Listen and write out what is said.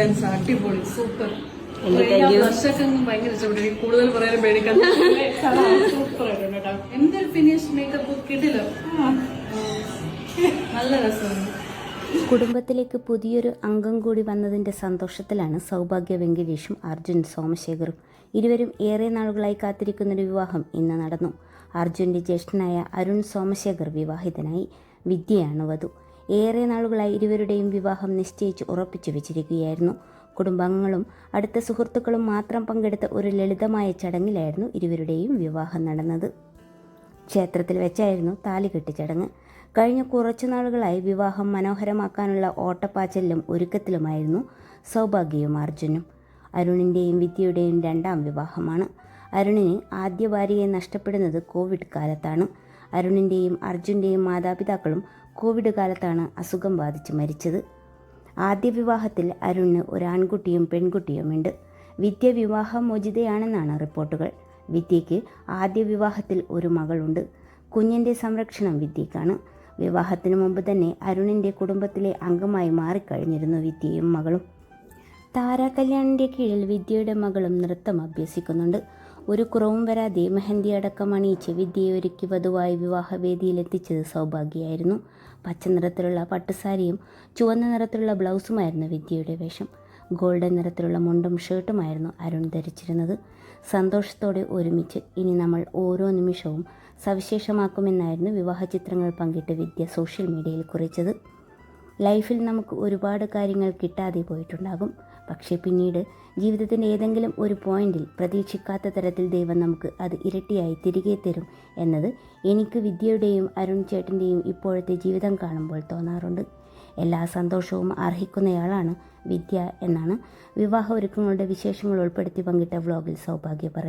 പറയാൻ അടിപൊളി സൂപ്പർ കൂടുതൽ പറയാനും പേടിക്കാൻ എന്തൊരു ഫിനിഷ് മേക്കപ്പ് കിട്ടില്ല നല്ല രസമാണ്. കുടുംബത്തിലേക്ക് പുതിയൊരു അംഗം കൂടി വന്നതിന്റെ സന്തോഷത്തിലാണ് സൗഭാഗ്യ വെങ്കടേഷും അർജുൻ സോമശേഖറും. ഇരുവരും ഏറെ നാളുകളായി കാത്തിരിക്കുന്നൊരു വിവാഹം ഇന്ന് നടന്നു. അർജുന്റെ ജ്യേഷ്ഠനായ അരുൺ സോമശേഖർ വിവാഹിതനായി. വിദ്യയാണ് വധു. ഏറെ നാളുകളായി ഇരുവരുടെയും വിവാഹം നിശ്ചയിച്ച് ഉറപ്പിച്ചു വെച്ചിരിക്കുകയായിരുന്നു. കുടുംബാംഗങ്ങളും അടുത്ത സുഹൃത്തുക്കളും മാത്രം പങ്കെടുത്ത ഒരു ലളിതമായ ചടങ്ങിലായിരുന്നു ഇരുവരുടെയും വിവാഹം നടന്നത്. ക്ഷേത്രത്തിൽ വെച്ചായിരുന്നു താലികെട്ട് ചടങ്ങ്. കഴിഞ്ഞ കുറച്ചു നാളുകളായി വിവാഹം മനോഹരമാക്കാനുള്ള ഓട്ടപ്പാച്ചലിലും ഒരുക്കത്തിലുമായിരുന്നു സൗഭാഗ്യയും അർജുനും. അരുണിന്റെയും വിദ്യയുടെയും രണ്ടാം വിവാഹമാണ്. അരുണിന് ആദ്യ ഭാര്യയെ നഷ്ടപ്പെടുന്നത് കോവിഡ് കാലത്താണ്. അരുണിന്റെയും അർജുന്റെയും മാതാപിതാക്കളും കോവിഡ് കാലത്താണ് അസുഖം ബാധിച്ച് മരിച്ചത്. ആദ്യ വിവാഹത്തിൽ അരുണിന് ഒരു ആൺകുട്ടിയും പെൺകുട്ടിയുമുണ്ട്. വിദ്യ വിവാഹമോചിതയാണെന്നാണ് റിപ്പോർട്ടുകൾ. വിദ്യയ്ക്ക് ആദ്യ വിവാഹത്തിൽ ഒരു മകളുണ്ട്. കുഞ്ഞിന്റെ സംരക്ഷണം വിദ്യയ്ക്കാണ്. വിവാഹത്തിനു മുമ്പ് തന്നെ അരുണിന്റെ കുടുംബത്തിലെ അംഗമായി മാറിക്കഴിഞ്ഞിരുന്നു വിദ്യയും മകളും. താര കല്യാണിന്റെ കീഴിൽ വിദ്യയുടെ മകളും നൃത്തം അഭ്യസിക്കുന്നുണ്ട്. ഒരു കുറവും വരാതെ മെഹന്തി അടക്കം അണിയിച്ച് വിദ്യയെ ഒരുക്കി വധുവായി വിവാഹവേദിയിലെത്തിച്ചത് സൗഭാഗ്യയായിരുന്നു. പച്ച നിറത്തിലുള്ള പട്ടുസാരിയും ചുവന്ന നിറത്തിലുള്ള ബ്ലൗസുമായിരുന്നു വിദ്യയുടെ വേഷം. ഗോൾഡൻ നിറത്തിലുള്ള മുണ്ടും ഷർട്ടുമായിരുന്നു അരുൺ ധരിച്ചിരുന്നത്. സന്തോഷത്തോടെ ഒരുമിച്ച് ഇനി നമ്മൾ ഓരോ നിമിഷവും സവിശേഷമാക്കുമെന്നായിരുന്നു വിവാഹ ചിത്രങ്ങൾ പങ്കിട്ട് വിദ്യ സോഷ്യൽ മീഡിയയിൽ കുറിച്ചത്. ലൈഫിൽ നമുക്ക് ഒരുപാട് കാര്യങ്ങൾ കിട്ടാതെ പോയിട്ടുണ്ടാകും. പക്ഷേ പിന്നീട് ജീവിതത്തിന്റെ ഏതെങ്കിലും ഒരു പോയിന്റിൽ പ്രതീക്ഷിക്കാത്ത തരത്തിൽ ദൈവം നമുക്ക് അത് ഇരട്ടിയായി തിരികെ തരും എന്നത് എനിക്ക് വിദ്യയുടെയും അരുൺ ചേട്ടന്റെയും ഇപ്പോഴത്തെ ജീവിതം കാണുമ്പോൾ തോന്നാറുണ്ട്. എല്ലാ സന്തോഷവും അർഹിക്കുന്നയാളാണ് വിദ്യ എന്നാണ് വിവാഹ ഒരുക്കങ്ങളുടെ വിശേഷങ്ങൾ ഉൾപ്പെടുത്തി പങ്കിട്ട വ്ലോഗിൽ സൗഭാഗ്യ പറയുന്നത്